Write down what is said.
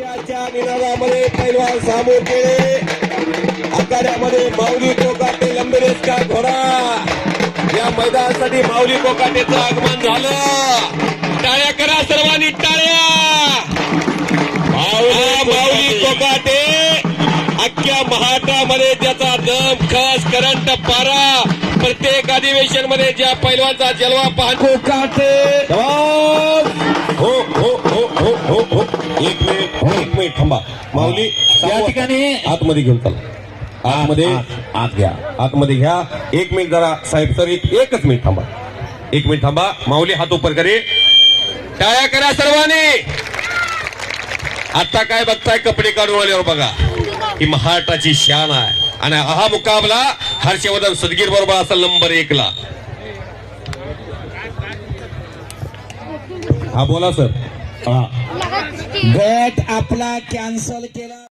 कोकाट्याच्या निनादामध्ये पैलवान सामोर केले. आखाड्यामध्ये माऊली कोकाटे लंबेरेस का घोडा. या मैदानासाठी माऊली कोकाटेचं आगमन झालं. टाळ्या करा सर्वांनी टाळ्या. माऊली कोकाटे अख्ख्या महाराष्ट्रामध्ये ज्याचा दम खस करंट पारा. प्रत्येक अधिवेशनमध्ये ज्या पैलवानचा जलवा पाहतो. कोकाटे. हो हो. एक मिनिट एक मिनिट थांबा. माऊली या ठिकाणी आतमध्ये घेऊन चला. आतमध्ये आत- घ्या. आतमध्ये घ्या. एक मिनिट जरा साहेब सर एक एकच मिनिट थांबा. एक मिनिट थांबा. माऊली हात उपर करे. टाळ्या करा सर्वांनी. आता काय बघताय? कपडे काढून आल्यावर बघा. ही महाराष्ट्राची शान आहे. आणि हा मुकाबला हर्षवर्धन सदगीर बरोबर असेल नंबर एकला. हा बोला सर. हा. गट आपला कॅन्सल केला.